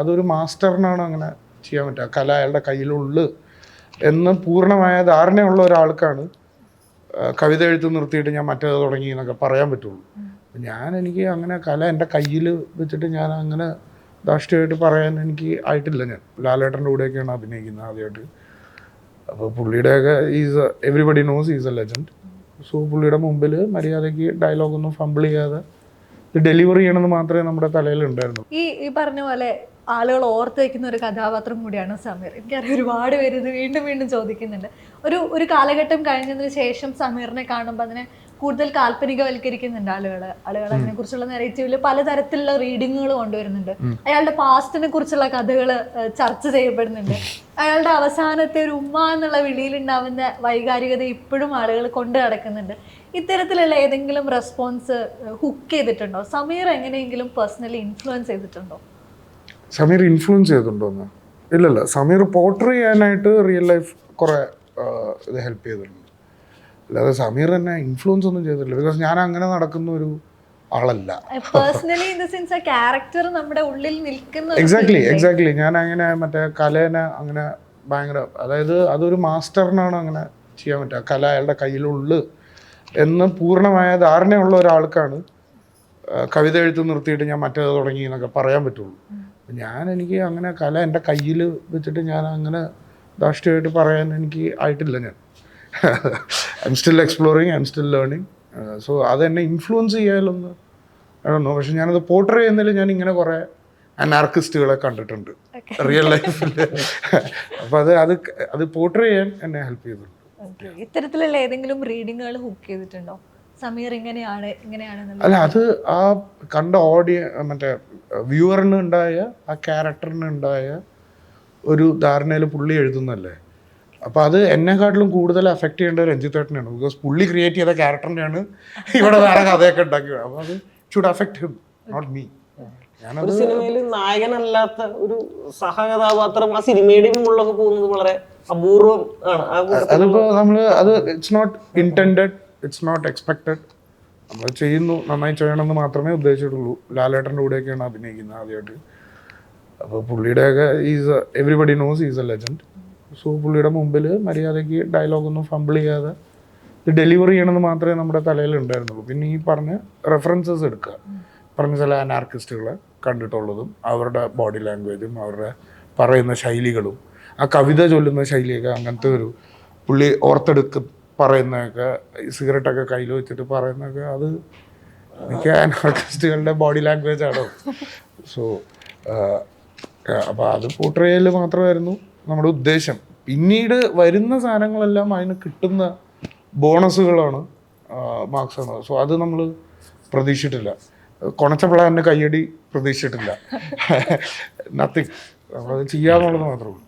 അതൊരു മാസ്റ്ററിനാണ് അങ്ങനെ ചെയ്യാൻ പറ്റുക. കല അയാളുടെ കയ്യിലുള്ളു എന്ന് പൂർണമായ ധാരണയുള്ള ഒരാൾക്കാണ് കവിത എഴുത്ത് നിർത്തിയിട്ട് ഞാൻ മറ്റേത് തുടങ്ങി എന്നൊക്കെ പറയാൻ പറ്റുള്ളൂ. ഞാൻ എനിക്ക് അങ്ങനെ കല എന്റെ കയ്യിൽ വെച്ചിട്ട് ഞാൻ അങ്ങനെ ധാർഷ്ട്യമായിട്ട് പറയാൻ എനിക്ക് ആയിട്ടില്ല ഞാൻ. ലാലേട്ടന്റെ കൂടെയൊക്കെയാണ് അഭിനയിക്കുന്നത് ആദ്യമായിട്ട്. അപ്പോൾ പുള്ളിയുടെയൊക്കെ is everybody knows is a legend so പുള്ളിയുടെ മുമ്പിൽ മര്യാദയ്ക്ക് ഡയലോഗൊന്നും ഫംബിൾ ചെയ്യാതെ ഡെലിവറി ചെയ്യണമെന്ന് മാത്രമേ നമ്മുടെ തലയിൽ ഉണ്ടായിരുന്നു ഈ ഈ പറഞ്ഞ പോലെ ആളുകൾ ഓർത്ത് വയ്ക്കുന്ന ഒരു കഥാപാത്രം കൂടിയാണ് സമീർ. എനിക്കറിയാം ഒരുപാട് പേര് ഇത് വീണ്ടും വീണ്ടും ചോദിക്കുന്നുണ്ട്. ഒരു ഒരു കാലഘട്ടം കഴിഞ്ഞതിന് ശേഷം സമീറിനെ കാണുമ്പോൾ അതിനെ കൂടുതൽ കാൽപ്പനികവൽക്കരിക്കുന്നുണ്ട് ആളുകൾ ആളുകൾ അതിനെ കുറിച്ചുള്ള നെറേറ്റീവിൽ പലതരത്തിലുള്ള റീഡിങ്ങുകൾ കൊണ്ടുവരുന്നുണ്ട്. അയാളുടെ പാസ്റ്റിനെ കുറിച്ചുള്ള കഥകൾ ചർച്ച ചെയ്യപ്പെടുന്നുണ്ട്. അയാളുടെ അവസാനത്തെ ഒരു ഉമ്മ എന്നുള്ള വിളിയിൽ ഉണ്ടാവുന്ന വൈകാരികത ഇപ്പോഴും ആളുകൾ കൊണ്ടു നടക്കുന്നുണ്ട്. ഇത്തരത്തിലുള്ള ഏതെങ്കിലും റെസ്പോൺസ് ഹുക്ക് ചെയ്തിട്ടുണ്ടോ? സമീർ എങ്ങനെയെങ്കിലും പേഴ്സണലി ഇൻഫ്ലുവൻസ് ചെയ്തിട്ടുണ്ടോ? സമീർ ഇൻഫ്ലുവൻസ് ചെയ്തിട്ടുണ്ടോന്ന് ഇല്ലല്ല സമീർ പോർട്ടർ ചെയ്യാനായിട്ട് റിയൽ ലൈഫ് കുറേ ഇത് ഹെൽപ്പ് ചെയ്തിട്ടുണ്ട്. അല്ലാതെ സമീർ എന്നെ ഇൻഫ്ലുവൻസ് ഒന്നും ചെയ്തിട്ടില്ല. ബിക്കോസ് ഞാൻ അങ്ങനെ നടക്കുന്ന ഒരു ആളല്ല. പേഴ്സണലി ഇൻ ദ സെൻസ് ആ ക്യാരക്ടർ നമ്മുടെ ഉള്ളിൽ നിൽക്കുന്ന എക്സാക്ട്ലി എക്സാക്ട്ലി ഞാൻ അങ്ങനെ മറ്റേ കലേനെ അങ്ങനെ ഭയങ്കര അതായത് അതൊരു മാസ്റ്ററിനാണ് അങ്ങനെ ചെയ്യാൻ പറ്റുക. കല അയാളുടെ കയ്യിലുള്ളു എന്ന് പൂർണമായ ധാരണയുള്ള ഒരാൾക്കാണ് കവിത എഴുത്ത് നിർത്തിയിട്ട് ഞാൻ മറ്റേത് തുടങ്ങി എന്നൊക്കെ പറയാൻ പറ്റുള്ളൂ. ഞാൻ എനിക്ക് അങ്ങനെ കല എന്റെ കയ്യിൽ വെച്ചിട്ട് ഞാൻ അങ്ങനെ ധാർഷ്ട്യമായിട്ട് പറയാൻ എനിക്ക് ആയിട്ടില്ല ഞാൻ. I'm still exploring I'm still learning so അതെന്നെ ഇൻഫ്ലുവൻസ് ചെയ്യാലൊന്ന് ആണോ പക്ഷെ ഞാനത് പോർട്ടർ ചെയ്യുന്നതിൽ ഞാൻ ഇങ്ങനെ കുറേ അനാർക്കിസ്റ്റുകളെ കണ്ടിട്ടുണ്ട്. റിയൽ ലൈഫിൽ അപ്പോൾ അത് അത് അത് പോർട്ടർ ചെയ്യാൻ എന്നെ ഹെൽപ്പ് ചെയ്തിട്ടുണ്ട്. ഇത്തരത്തിലുള്ള ഏതെങ്കിലും റീഡിങ്ങുകൾ ഹുക്ക് ചെയ്തിട്ടുണ്ടോ? സമീർ ഇങ്ങനെയാണ് ഇങ്ങനെയാണ് അല്ല അത് ആ കണ്ട ഓഡിയ മറ്റേ വ്യൂവറിന് ഉണ്ടായ ആ ക്യാരക്ടറിന് ഉണ്ടായ ഒരു ധാരണയിൽ പുള്ളി എഴുതുന്നല്ലേ അപ്പോൾ അത് എന്നെക്കാട്ടിലും കൂടുതൽ അഫക്റ്റ് ചെയ്യേണ്ട രഞ്ജിത്തേട്ടനാണ് ബിക്കോസ് പുള്ളി ക്രിയേറ്റ് ചെയ്ത ക്യാരക്ടറിനെയാണ് ഇവിടെ വേറെ കഥയൊക്കെ ഉണ്ടാക്കിയത്. അപ്പോൾ അത് should affect him not me ഒരു സിനിമയിൽ നായകനല്ലാത്ത ഒരു സഹകഥാപാത്രം ആ സിനിമയുടെ മുകളിലൊക്കെ പോകുന്നത് വളരെ അപൂർവം ആണ്. അതിപ്പോ നമ്മൾ അത് it's not intended it's not expected നമ്മൾ ചെയ്യുന്നു നന്നായി ചെയ്യണമെന്ന് മാത്രമേ ഉദ്ദേശിച്ചിട്ടുള്ളൂ. ലാലേട്ടന്റെ കൂടെയൊക്കെയാണ് അഭിനയിക്കുന്നത് ആദ്യമായിട്ട്. അപ്പോൾ പുള്ളിയുടെയൊക്കെ is everybody knows is a legend so പുള്ളിയുടെ മുമ്പിൽ മര്യാദയ്ക്ക് ഡയലോഗൊന്നും ഫംബിൾ ചെയ്യാതെ ഇത് ഡെലിവറി ചെയ്യണമെന്ന് മാത്രമേ നമ്മുടെ തലയിൽ ഉണ്ടായിരുന്നുള്ളൂ പിന്നെ ഈ പറഞ്ഞ റെഫറൻസസ് എടുക്കുക. പറഞ്ഞ ചില അനാർക്കിസ്റ്റുകളെ കണ്ടിട്ടുള്ളതും അവരുടെ ബോഡി ലാംഗ്വേജും അവരുടെ പറയുന്ന ശൈലികളും ആ കവിത ചൊല്ലുന്ന ശൈലിയൊക്കെ അങ്ങനത്തെ ഒരു പുള്ളി ഓർത്തെടുക്ക് പറയുന്നതൊക്കെ സിഗരറ്റൊക്കെ കയ്യിൽ വെച്ചിട്ട് പറയുന്നതൊക്കെ അത് മിക്ക അനാർക്കിസ്റ്റുകളുടെ ബോഡി ലാംഗ്വേജ് ആണോ? സോ അപ്പോൾ അത് പോർട്രയൽ മാത്രമായിരുന്നു നമ്മുടെ ഉദ്ദേശം. പിന്നീട് വരുന്ന സാധനങ്ങളെല്ലാം അതിന് കിട്ടുന്ന ബോണസുകളാണ് മാർക്സ് ആണ്. സോ അത് നമ്മൾ പ്രതീക്ഷിച്ചിട്ടില്ല. കൊണച്ച പ്ലാനിന് കയ്യടി പ്രതീക്ഷിച്ചിട്ടില്ല. നത്തിങ് നമ്മളത് ചെയ്യാന്നുള്ളത് മാത്രമേ ഉള്ളൂ.